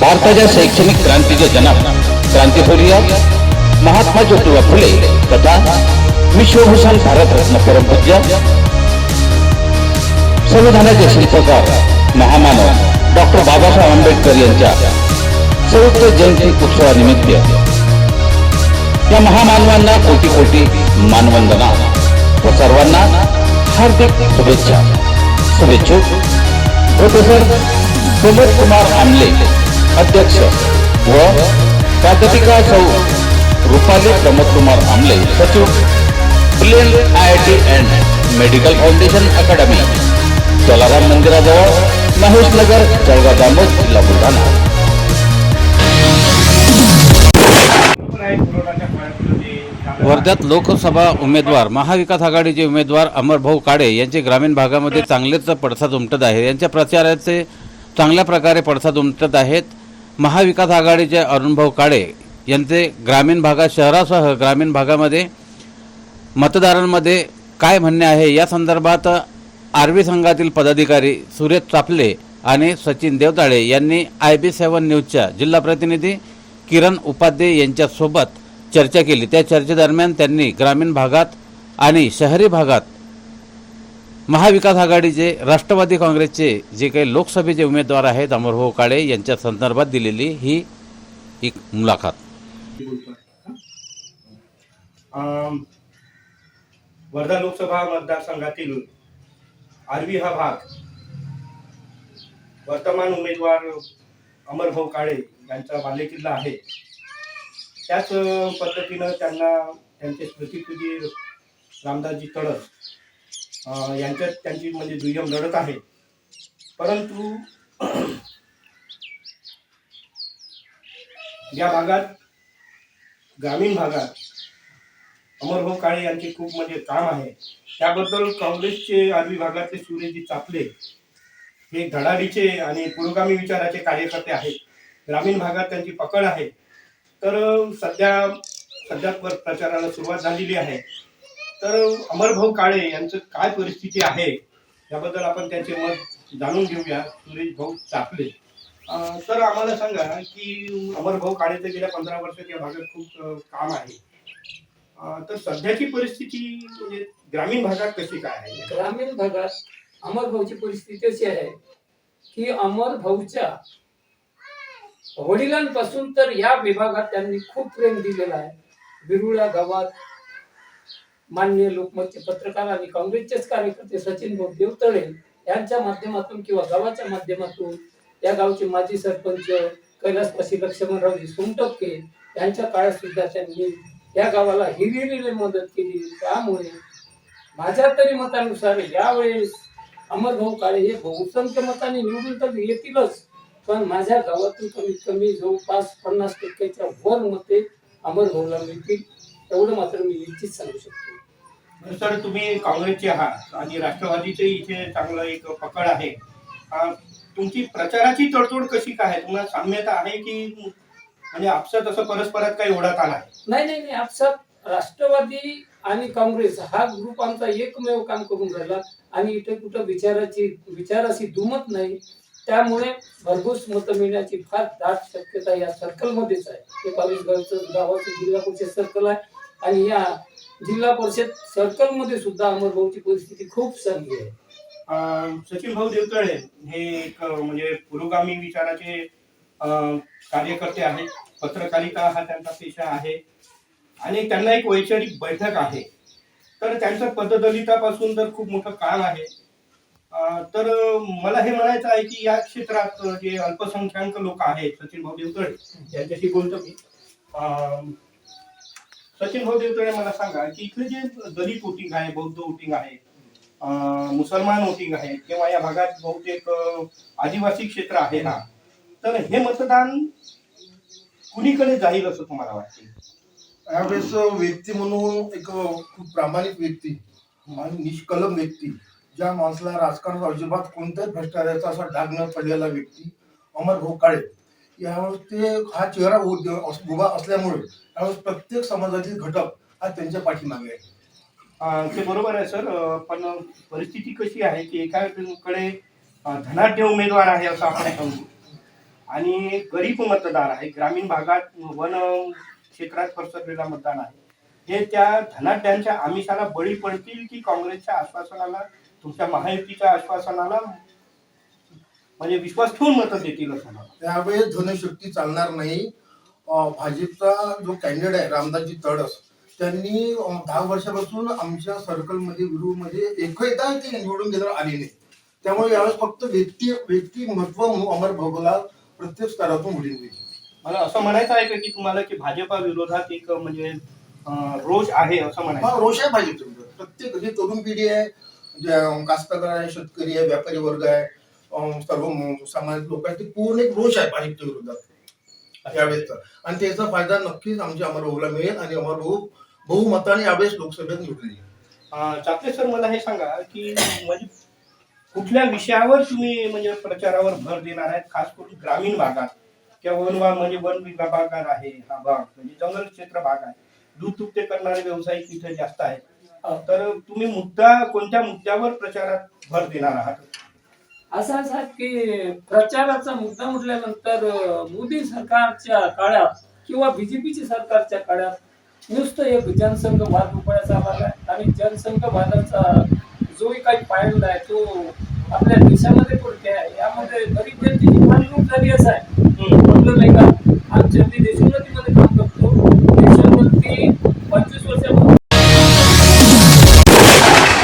भारताच्या शैक्षणिक क्रांतीचे जनक क्रांतिसूर्य महात्मा ज्योतिबा फुले तथा विश्वभूषण भारतरत्न परमपूज्य संविधानाचे शिल्पकार महामानव डॉक्टर बाबासाहेब आंबेडकर यांच्या संयुक्त जयंती उत्सवानिमित्त या महामानवांना कोटी कोटी मानवंदना. व सर्वांना हार्दिक शुभेच्छा. शुभेच्छुक. प्रोफेसर प्रमोद कुमार आमले. अध्यक्ष व प्राध्यापिका सौ रुपाली प्रमोदकुमार आमले सचिव brilliant I I T and medical foundation academy Jalaram मंदिराजवळ महेश नगर जळगाव जामोद जिल्हा बुलढाणा. वर्ध्यात लोकसभा उमेदवार महाविकास आघाडीचे उमेदवार अमरभाऊ काळे यांचे ग्रामीण भागामध्ये चांगलेच पडसाद उमटत आहे. यांच्या प्रचाराचे चांगल्या प्रकारे पडसाद उमटत आहेत. महाविकास आघाडीचे अरुणभाऊ काळे यांचे ग्रामीण भागात शहरासह ग्रामीण भागामध्ये मतदारांमध्ये काय म्हणणे आहे? या संदर्भात आरवी संघातील पदाधिकारी सुरेश चापले आणि सचिन देवताळे यांनी आय बी सेवन न्यूजच्या जिल्हा प्रतिनिधी किरण उपाध्ये यांच्यासोबत चर्चा केली. त्या चर्चेदरम्यान त्यांनी ग्रामीण भागात आणि शहरी भागात महाविकास आघाडीचे राष्ट्रवादी काँग्रेसचे जे काही लोकसभेचे उमेदवार आहेत अमरभाऊ काळे यांच्या संदर्भात दिलेली ही एक मुलाखत. वर्धा लोकसभा मतदारसंघातील आर्वी हा भाग वर्तमान उमेदवार अमरभाऊ काळे यांचा बालेकिल्ला आहे. त्याच पद्धतीनं त्यांना त्यांचे स्मृतिपूजी रामदासजी तडस यांच्यात त्यांची म्हणजे दुय्यम लढत आहे. परंतु या भागात ग्रामीण भागात अमरभाऊ काळे यांचे खूप म्हणजे काम आहे. त्याबद्दल काँग्रेसचे आर्वी भागातले सूर्यजी चापले हे धडाडीचे आणि पुरोगामी विचाराचे कार्यकर्ते आहेत. ग्रामीण भागात त्यांची पकड आहे. तर सध्या सध्या प्रचाराला सुरुवात झालेली आहे. तर अमरभाऊ काळे यांचं काय परिस्थिती आहे याबद्दल आपण त्यांचे मत जाणून घेऊया सुरेश भाऊ चापले तर आम्हाला सांगा की अमरभाऊ काळेचं गेल्या पंधरा वर्षात या भागात खूप काम आहे. तर सध्याची परिस्थिती म्हणजे ग्रामीण भागात कशी काय आहे? ग्रामीण भागात अमर भाऊची परिस्थिती अशी आहे की अमर भाऊच्या वडिलांपासून तर या विभागात त्यांनी खूप प्रेम दिलेला आहे. बिरुळा गावात मान्य लोकमतचे पत्रकार आणि काँग्रेसचेच कार्यकर्ते सचिन भाऊ देवतळे यांच्या माध्यमातून किंवा गावाच्या माध्यमातून या गावचे माजी सरपंच कैलासवासी लक्ष्मणरावजी सोमटपके यांच्या काळात सुद्धा त्यांनी या गावाला हिरिरीने मदत केली. त्यामुळे माझ्या तरी मतानुसार यावेळेस अमरभाऊ काळे हे बहुसंख्य मताने निवडून तर येतीलच पण माझ्या गावातून कमीत कमी जवळपास पन्नास टक्क्याच्या वर मते अमरभाऊला मिळतील एवढं मात्र मी निश्चित सांगू शकतो. सर तुम्ही काँग्रेसचे आहात आणि राष्ट्रवादीचे इथे चांगलं एक पकड आहे. तुमची प्रचाराची तडतोड कशी काय आहे? तुम्हाला साम्यता आहे की म्हणजे आपसात असं परस्परात काही ओढात आला आहे नाही नाही नाही. आपसात राष्ट्रवादी आणि काँग्रेस हा ग्रुप आमचा एकमेव काम करून राहिला आणि इथे कुठं विचाराची विचाराशी दुमत नाही. त्यामुळे भरघोस मतं मिळण्याची फार दाट शक्यता या सर्कलमध्येच आहे. हे बावीस गावचं गावाचं जिल्हा परिषद सर्कल आहे आणि या जिल्हा परिषद सर्कलमध्ये सुद्धा अमरभाऊची परिस्थिती खूप चांगली आहे. सचिन भाऊ देवतळे हे एक म्हणजे पुरोगामी विचाराचे कार्यकर्ते आहेत. पत्रकारिता हा त्यांचा पेशा आहे. आणि त्यांना एक वैचारिक बैठक आहे. तर त्यांचं पददलितापासून तर खूप मोठं काम आहे. तर मला हे म्हणायचं आहे की या क्षेत्रात जे अल्पसंख्याक लोक आहेत सचिन भाऊ देवतळे यांच्याशी बोलतो मी. सचिन भाऊ देवतळे मला सांगा की इथले जे दलित वोटिंग आहे बौद्ध वोटिंग आहे मुसलमान वोटिंग आहे किंवा या भागात बहुतेक आदिवासी क्षेत्र आहे ना तर हे मतदान कुणीकडे जाईल असं तुम्हाला वाटते? यावेळेस व्यक्ती म्हणून एक खूप प्रामाणिक व्यक्ती आणि निष्कलम व्यक्ती ज्या माणसाला राजकारण अजिबात कोणत्याही भ्रष्टाचाराचा असा डाग न पडलेला व्यक्ती अमर भाऊ काळे यावेळेस ते हा चेहरा उभा असल्यामुळे यावेळेस प्रत्येक समाजातील घटक हा त्यांच्या पाठीमागे आहे ते बरोबर आहे सर. पण परिस्थिती कशी आहे की एकाकडे धनाढ्य उमेदवार आहे असं आपण समजू. आणि गरीब मतदार आहे ग्रामीण भागात वन क्षेत्रात पसरलेला मतदान आहे. हे त्या धनाढ्यांच्या आमिषाला बळी पडतील की काँग्रेसच्या आश्वासनाला तुमच्या महायुतीच्या आश्वासनाला? म्हणजे विश्वास ठेवून मतं देतील असं मला. त्यावेळेस धनशक्ती चालणार नाही. अं, भाजपचा जो कॅन्डिडेट आहे रामदासजी तडस त्यांनी अं, दहा वर्षापासून आमच्या सर्कलमध्ये विरूमध्ये एकदा ते निवडून घेणार आले नाही. त्यामुळे यावेळेस फक्त व्यक्ती व्यक्तिमत्व म्हणून अमर भोगला प्रत्येक स्तरातून उडी दिली मला असं म्हणायचं आहे का की तुम्हाला की भाजपा विरोधात एक म्हणजे अं, रोष आहे असं म्हणायचं रोष आहे भाजपच्या प्रत्येक जी तरुण पिढी आहे जे अं, कास्तकार आहे शेतकरी आहे व्यापारी वर्ग आहे. सर्व म- सामाजिक लोक आहेत ते पूर्ण एक रोष आहे भाजपच्या विरोधात. यावेळेस आणि त्याचा फायदा नक्कीच आमच्या अमरभाऊला मिळेल आणि अमरभाऊ बहुमताने यावेळेस लोकसभेत निवडली सर मला हे सांगा की म्हणजे कुठल्या विषयावर तुम्ही म्हणजे प्रचारावर भर देणार आहेत? खास करून ग्रामीण भागात. किंवा वन म्हणजे वन विभागात आहे हा भाग म्हणजे जंगल क्षेत्र भाग आहे. दूध तुपते करणारे व्यावसायिक इथे जास्त आहेत. तर तुम्ही मुद्दा कोणत्या मुद्द्यावर प्रचारात भर देणार आहात? असं आहे साहेब की प्रचाराचा मुद्दा म्हटल्यानंतर मोदी सरकारच्या काळात किंवा बीजेपीच्या सरकारच्या काळात नुसतं एक जनसंघ वाद उपायाचा आला आहे. आणि जनसंघ वादाचा जो काही पायंडा आहे तो आपल्या देशामध्ये